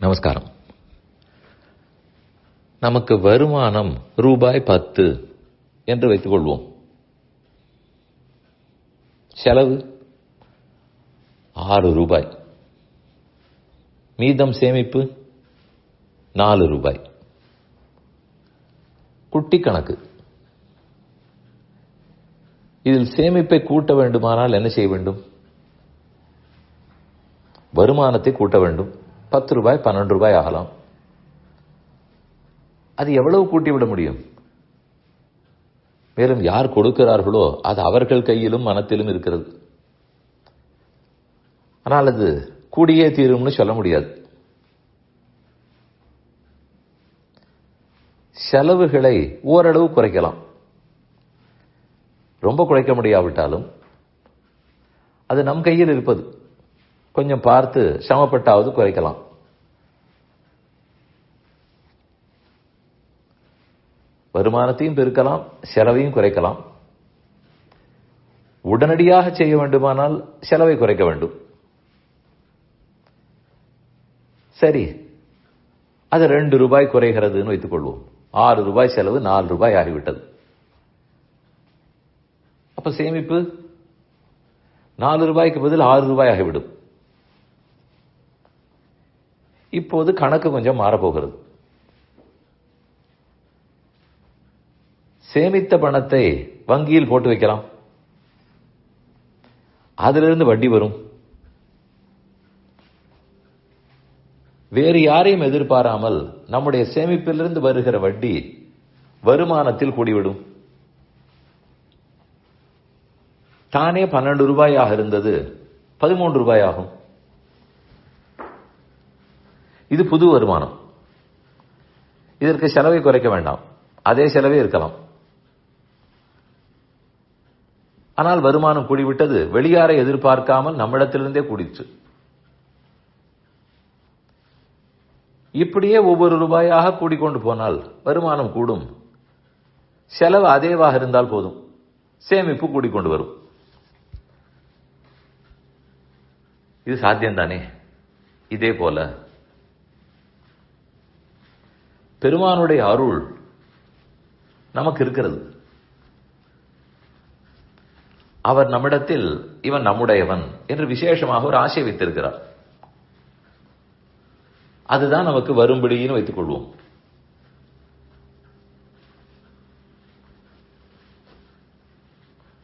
நமஸ்காரம். நமக்கு வருமானம் ரூபாய் பத்து என்று வைத்துக் கொள்வோம். செலவு ஆறு ரூபாய். மீதம் சேமிப்பு நாலு ரூபாய். குட்டி கணக்கு. இதில் சேமிப்பை கூட்ட வேண்டுமானால் என்ன செய்ய வேண்டும்? வருமானத்தை கூட்ட வேண்டும். பத்து ரூபாய் பன்னெண்டு ரூபாய் ஆகலாம். அது எவ்வளவு கூட்டிவிட முடியும்? மேலும் யார் கொடுக்கிறார்களோ அது அவர்கள் கையிலும் மனத்திலும் இருக்கிறது. ஆனால் அது கூடியே தீரும்னு சொல்ல முடியாது. செலவுகளை ஓரளவு குறைக்கலாம். ரொம்ப குறைக்க முடியாவிட்டாலும் அது நம் கையில் இருப்பது. கொஞ்சம் பார்த்து சிரமப்பட்டாவது குறைக்கலாம். வருமானத்தையும் பெருக்கலாம் செலவையும் குறைக்கலாம். உடனடியாக செய்ய வேண்டுமானால் செலவை குறைக்க வேண்டும். சரி அது ரெண்டு ரூபாய் குறைகிறதுன்னு வைத்துக் கொள்வோம். ஆறு ரூபாய் செலவு நாலு ரூபாய் ஆகிவிட்டது. அப்ப சேமிப்பு நாலு ரூபாய்க்கு பதில் ஆறு ரூபாய் ஆகிவிடும். இப்போது கணக்கு கொஞ்சம் மாறப்போகிறது. சேமித்த பணத்தை வங்கியில் போட்டு வைக்கலாம். அதிலிருந்து வட்டி வரும். வேறு யாரையும் எதிர்பாராமல் நம்முடைய சேமிப்பிலிருந்து வருகிற வட்டி வருமானத்தில் கூடிவிடும். தானே பன்னெண்டு ரூபாயாக இருந்தது பதிமூன்று ரூபாய் ஆகும் இது புது வருமானம். இதற்கு செலவை குறைக்க வேண்டாம். அதே செலவே இருக்கலாம். ஆனால் வருமானம் கூடிவிட்டது. வெளியாரை எதிர்பார்க்காமல் நம்மிடத்திலிருந்தே கூடிச்சு. இப்படியே ஒவ்வொரு ரூபாயாக கூடிக்கொண்டு போனால் வருமானம் கூடும். செலவு அதேவாக இருந்தால் போதும். சேமிப்பு கூடிக்கொண்டு வரும். இது சாத்தியம்தானே? இதே போல பெருமானுடைய அருள் நமக்கு இருக்கிறது. அவர் நம்மிடத்தில் இவன் நம்முடையவன் என்று விசேஷமாக ஒரு ஆசை வைத்திருக்கிறார். அதுதான் நமக்கு வரும்படின்னு வைத்துக் கொள்வோம்.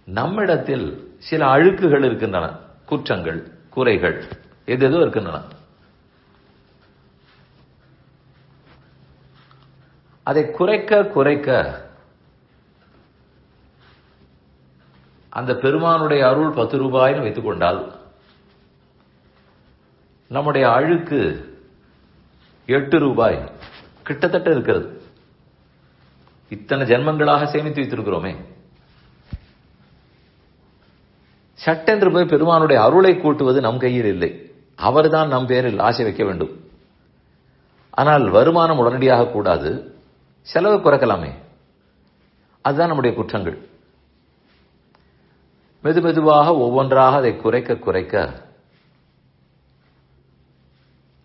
நம்மிடத்தில் சில அழுக்குகள் இருக்கின்றன. குற்றங்கள் குறைகள் எதேதோ இருக்கின்றன. அதை குறைக்க குறைக்க அந்த பெருமானுடைய அருள் பத்து ரூபாய்னு வைத்துக் கொண்டால் நம்முடைய அழுக்கு எட்டு ரூபாய். கிட்டத்தட்ட இருக்கிறது. இத்தனை ஜென்மங்களாக சேமித்து வைத்திருக்கிறோமே. சட்டென்று போய் பெருமானுடைய அருளை கூட்டுவது நம் கையில் இல்லை. அவர்தான் நம் பேரில் ஆசை வைக்க வேண்டும். ஆனால் வருமானம் உடனடியாக கூடாது. செலவு குறைக்கலாமே. அதுதான் நம்முடைய குற்றங்கள். மெது மெதுவாக ஒவ்வொன்றாக அதை குறைக்க குறைக்க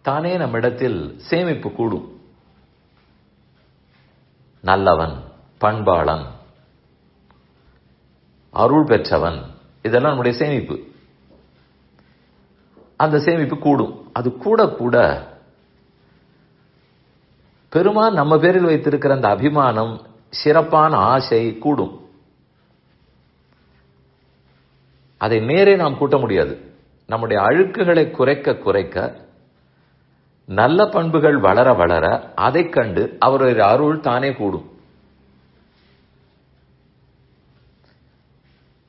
தானே நம்மிடத்தில் சேமிப்பு கூடும். நல்லவன் பண்பாளன் அருள் பெற்றவன் இதெல்லாம் நம்முடைய சேமிப்பு. அந்த சேமிப்பு கூடும். அது கூட கூட பெருமான் நம்ம பேரில் வைத்திருக்கிற அந்த அபிமானம் சிறப்பான ஆசை கூடும். அதை நேரே நாம் கூட்ட முடியாது. நம்முடைய அழுக்குகளை குறைக்க குறைக்க நல்ல பண்புகள் வளர வளர அதை கண்டு அவருடைய அருள் தானே கூடும்.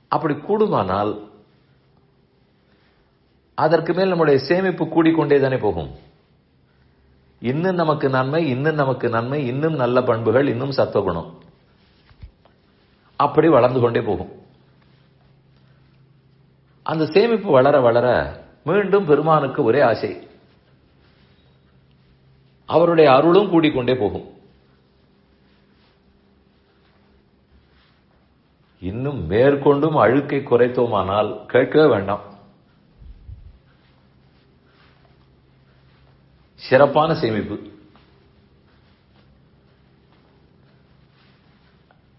அப்படி கூடுமானால் அதற்கு மேல் நம்முடைய சேமிப்பு கூடிக்கொண்டே தானே போகும். இன்னும் நமக்கு நன்மை இன்னும் நமக்கு நன்மை இன்னும் நல்ல பண்புகள் இன்னும் சத்துவகுணம் அப்படி வளர்ந்து கொண்டே போகும். அந்த சேமிப்பு வளர வளர மீண்டும் பெருமானுக்கு ஒரே ஆசை. அவருடைய அருளும் கூடிக்கொண்டே போகும். இன்னும் மேற்கொண்டும் அழுக்கை குறைத்தோமானால் கேட்கவே வேண்டாம். சிறப்பான சேமிப்பு.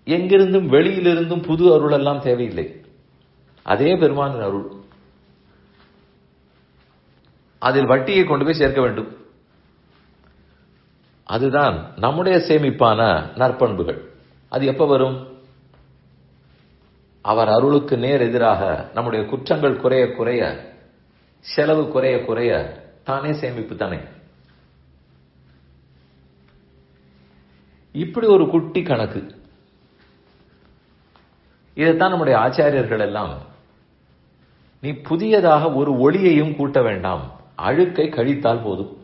எங்கிருந்தும் வெளியிலிருந்தும் புது அருள் எல்லாம் தேவையில்லை. அதே பெருமானின் அருள். அதில் வட்டியை கொண்டு போய் சேர்க்க வேண்டும். அதுதான் நம்முடைய சேமிப்பான நற்பண்புகள். அது எப்ப வரும்? அவர் அருளுக்கு நேர் எதிராக நம்முடைய குற்றங்கள் குறைய குறைய செலவு குறைய குறைய தானே சேமிப்பு தானே? இப்படி ஒரு குட்டி கணக்கு. இதைத்தான் நம்முடைய ஆச்சாரியர்கள் எல்லாம் நீ புதியதாக ஒரு ஒளியையும் கூட்ட வேண்டாம். அழுக்கை கழித்தால் போதும்.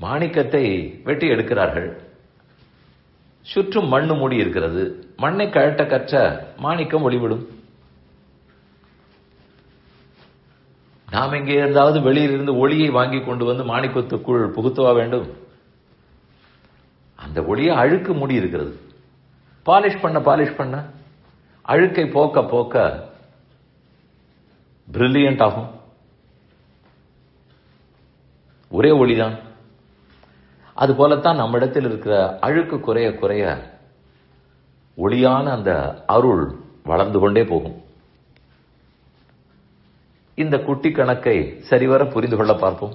மாணிக்கத்தை வெட்டி எடுக்கிறார்கள். சுற்றும் மண்ணு மூடி இருக்கிறது. மண்ணை கழட்ட கற்ற மாணிக்கம் ஒளிவிடும். நாம் எங்கே இருந்தாவது வெளியிலிருந்து ஒளியை வாங்கி கொண்டு வந்து மாணிக்கத்துக்குள் புகுத்துவா வேண்டும்? அந்த ஒளியை அழுக்கு மூடி இருக்கிறது. பாலிஷ் பண்ண பாலிஷ் பண்ண. அழுக்கை போக்க போக்க பிரில்லியன்ட் ஆகும். ஒரே ஒளிதான். அது போலத்தான் நம்மிடத்தில் இருக்கிற அழுக்கு குறைய குறைய ஒளியான அந்த அருள் வளர்ந்து கொண்டே போகும். இந்த குட்டி கணக்கை சரிவர புரிந்து கொள்ள பார்ப்போம்.